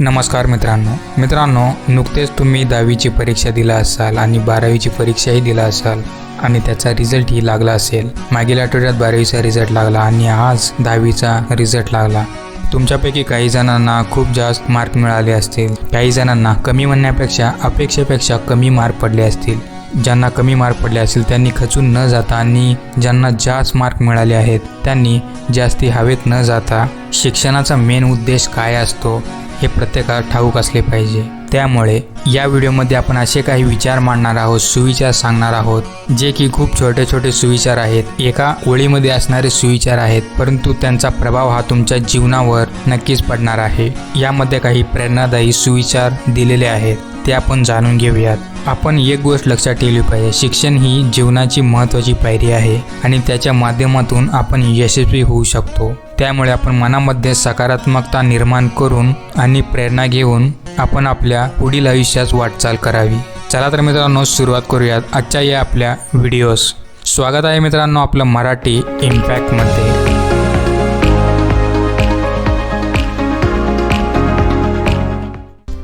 नमस्कार मित्रांनो. मित्रांनो नुकतेच तुम्ही दहावीची परीक्षा दिला असाल आणि बारावीची परीक्षाही दिला असाल आणि त्याचा रिझल्टही लागला असेल. मागील आठवड्यात बारावीचा रिझल्ट लागला आणि आज दहावीचा रिझल्ट लागला. तुमच्यापैकी काही जणांना खूप जास्त मार्क मिळाले असतील. काही जणांना कमी म्हणण्यापेक्षा अपेक्षेपेक्षा कमी मार्क पडले असतील. ज्यांना कमी मार्क पडले असतील त्यांनी खचून न जाता आणि ज्यांना जास्त मार्क मिळाले आहेत त्यांनी जास्ती हवेत न जाता शिक्षणाचा मेन उद्देश काय असतो? हे प्रत्येकाला ठाऊक असले पाहिजे. त्यामुळे या व्हिडिओमध्ये आपण असे काही विचार मांडणार आहोत सुविचार सांगणार आहोत जे की खूप छोटे छोटे सुविचार आहेत. एका ओळीमध्ये असणारे सुविचार आहेत परंतु त्यांचा प्रभाव हा तुमच्या जीवनावर नक्कीच पडणार आहे. यामध्ये काही प्रेरणादायी सुविचार दिलेले आहेत ते आपण जाणून घेऊयात. आपण एक गोष्ट लक्षात ठेवली पाहिजे शिक्षण ही जीवनाची महत्त्वाची पायरी आहे आणि त्याच्या माध्यमातून आपण यशस्वी होऊ शकतो. त्यामुळे आपण मनामध्ये सकारात्मकता निर्माण करून आणि प्रेरणा घेऊन आपण आपल्या पुढील आयुष्यात वाटचाल करावी. चला तर मित्रांनो सुरुवात करूयात आजच्या या आपल्या व्हिडिओस. स्वागत आहे मित्रांनो आपलं मराठी इम्पॅक्टमध्ये.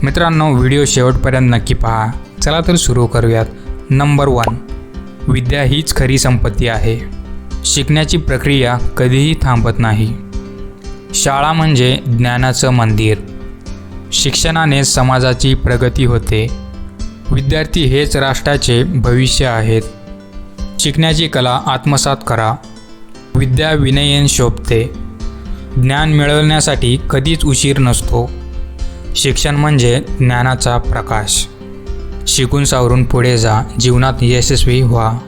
मित्रांनो व्हिडिओ शेवटपर्यंत नक्की पहा. चला तर सुरू करूयात. Number one. विद्या हीच खरी संपत्ती आहे. शिकण्याची प्रक्रिया कधीही थांबत नाही. शाळा म्हणजे ज्ञानाचं मंदिर. शिक्षणाने समाजाची प्रगती होते. विद्यार्थी हेच राष्ट्राचे भविष्य आहेत. शिकण्याची कला आत्मसात करा. विद्या विनयन शोभते. ज्ञान मिळवण्यासाठी कधीच उशीर नसतो. शिक्षण म्हणजे ज्ञानाचा प्रकाश. शिकून सावरून पुढे जा. जीवनात यशस्वी व्हा.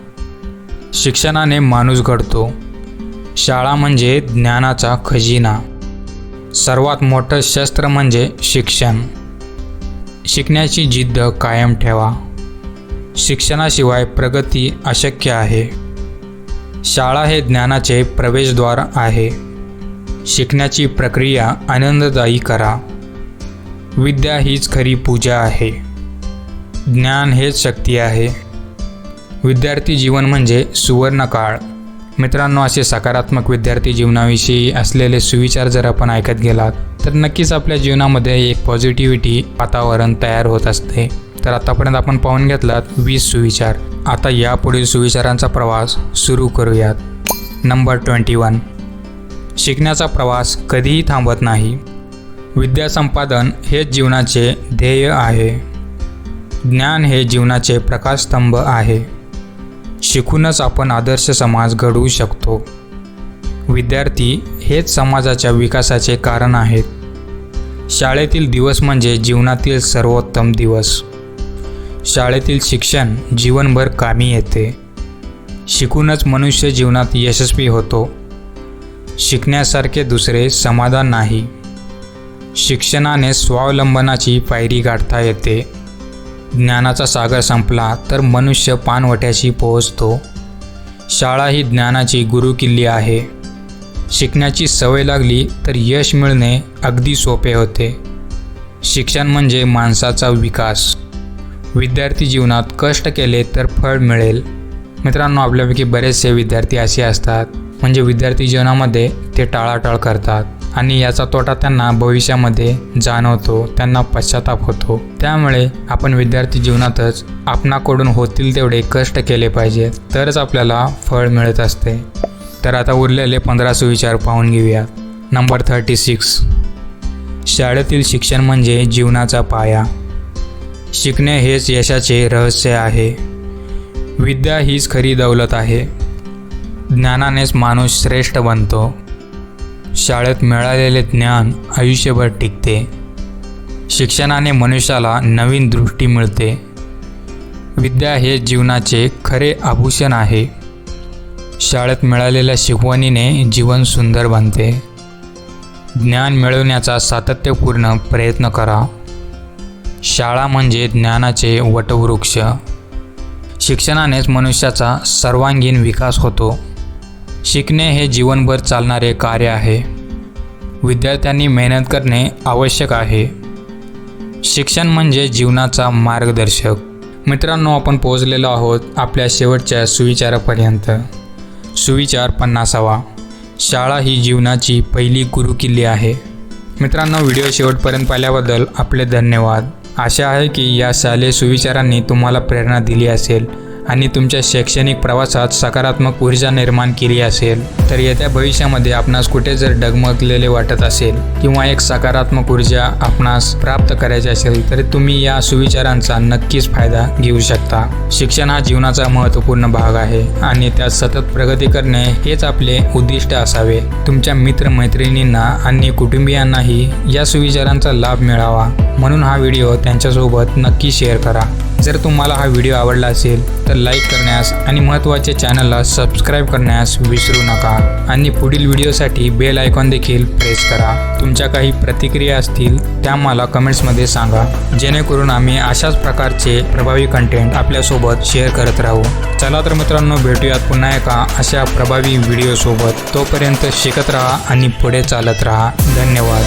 शिक्षणाने माणूस घडतो. शाळा म्हणजे ज्ञानाचा खजिना. सर्वात मोठं शस्त्र म्हणजे शिक्षण. शिकण्याची जिद्द कायम ठेवा. शिक्षणाशिवाय प्रगती अशक्य आहे. शाळा हे ज्ञानाचे प्रवेशद्वार आहे. शिकण्याची प्रक्रिया आनंददायी करा. विद्या हीच खरी पूजा आहे. ज्ञान हेच शक्ती आहे. विद्यार्थी जीवन म्हणजे सुवर्णकाळ. मित्रांनो असे सकारात्मक विद्यार्थी जीवनाविषयी असलेले सुविचार जर आपण ऐकत गेलात तर नक्कीच आपल्या जीवनामध्ये एक पॉझिटिव्हिटी वातावरण तयार होत असते. तर आतापर्यंत आपण पाहून घेतलात वीस सुविचार. आता यापुढील सुविचारांचा प्रवास सुरू करूयात. नंबर ट्वेंटी वन शिकण्याचा प्रवास कधीही थांबत नाही. विद्यासंपादन हेच जीवनाचे ध्येय आहे. ज्ञान हे जीवनाचे प्रकाशस्तंभ आहे. शिकूनच आपण आदर्श समाज घडवू शकतो. विद्यार्थी हेच समाजाच्या विकासाचे कारण आहेत. शाळेतील दिवस म्हणजे जीवनातील सर्वोत्तम दिवस. शाळेतील शिक्षण जीवनभर कामी येते. शिकूनच मनुष्य जीवनात यशस्वी होतो. शिकण्यासारखे दुसरे समाधान नाही. शिक्षणाने स्वावलंबनाची पायरी गाठता येते. ज्ञानाचा सागर संपला तर मनुष्य पानवट्याशी पोहोचतो. शाळा ही ज्ञानाची गुरुकिल्ली आहे. शिकण्याची सवय लागली तर यश मिळणे अगदी सोपे होते. शिक्षण म्हणजे माणसाचा विकास. विद्यार्थी जीवनात कष्ट केले तर फळ मिळेल. मित्रांनो आपल्यापैकी बरेचसे विद्यार्थी असे असतात. म्हणजे विद्यार्थी जीवनामध्ये ते टाळाटाळ करतात. आणि याचा तोटा त्यांना भविष्यामध्ये जाणवतो त्यांना पश्चाताप होतो. त्यामुळे आपण विद्यार्थी जीवनातच आपणाकडून होतील तेवढे कष्ट केले पाहिजे तरच आपल्याला फळ मिळत असते. तर आता उरलेले पंधरा सुविचार पाहून घेऊया. Number thirty six. शाळेतील शिक्षण म्हणजे जीवनाचा पाया. शिकणे हेच यशाचे रहस्य आहे. विद्या हीच खरी दौलत आहे. ज्ञानानेच माणूस श्रेष्ठ बनतो. शाळेत मिळालेले ज्ञान आयुष्यभर टिकते. शिक्षणाने मनुष्याला नवीन दृष्टी मिळते. विद्या हे जीवनाचे खरे आभूषण आहे. शाळेत मिळालेल्या शिकवणीने जीवन सुंदर बनते. ज्ञान मिळवण्याचा सातत्यपूर्ण प्रयत्न करा. शाळा म्हणजे ज्ञानाचे वटवृक्ष. शिक्षणानेच मनुष्याचा सर्वांगीण विकास होतो. शिकणे हे जीवनभर चालणारे कार्य आहे. विद्यार्थ्यांनी मेहनत करणे आवश्यक आहे. शिक्षण म्हणजे जीवनाचा मार्गदर्शक. मित्रांनो आपण पोहोचलेलो आहोत आपल्या शेवटच्या सुविचारापर्यंत. सुविचार पन्नासावा. शाळा ही जीवनाची पहिली गुरुकिल्ली आहे. मित्रांनो व्हिडिओ शेवटपर्यंत पाहिल्याबद्दल आपले धन्यवाद. आशा आहे की या शालेय सुविचारांनी तुम्हाला प्रेरणा दिली असेल. आणि तुमच्या शैक्षणिक प्रवासात सकारात्मक ऊर्जा निर्माण केली असेल तर येत्या भविष्यामध्ये आपणास कुठे जर डगमगलेले वाटत असेल किंवा एक सकारात्मक ऊर्जा आपणास प्राप्त करायची असेल तर तुम्ही या सुविचारांचा नक्कीच फायदा घेऊ शकता. शिक्षण हा जीवनाचा महत्त्वपूर्ण भाग आहे आणि त्यात सतत प्रगती करणे हेच आपले उद्दिष्ट असावे. तुमच्या मित्रमैत्रिणींना आणि कुटुंबियांनाही या सुविचारांचा लाभ मिळावा. म्हणून हा व्हिडिओ त्यांच्यासोबत नक्की शेअर करा. जर तुम्हाला हा व्हिडिओ आवडला असेल तर लाईक करण्यास आणि महत्त्वाच्या चॅनलला सबस्क्राईब करण्यास विसरू नका. आणि पुढील व्हिडिओसाठी बेल आयकॉन देखील प्रेस करा. तुमच्या काही प्रतिक्रिया असतील त्या मला कमेंट्समध्ये सांगा. जेणेकरून आम्ही अशाच प्रकारचे प्रभावी कंटेंट आपल्यासोबत शेअर करत राहू. चला तर मित्रांनो भेटूयात पुन्हा एका अशा प्रभावी व्हिडिओसोबत तोपर्यंत शिकत राहा आणि पुढे चालत राहा. धन्यवाद.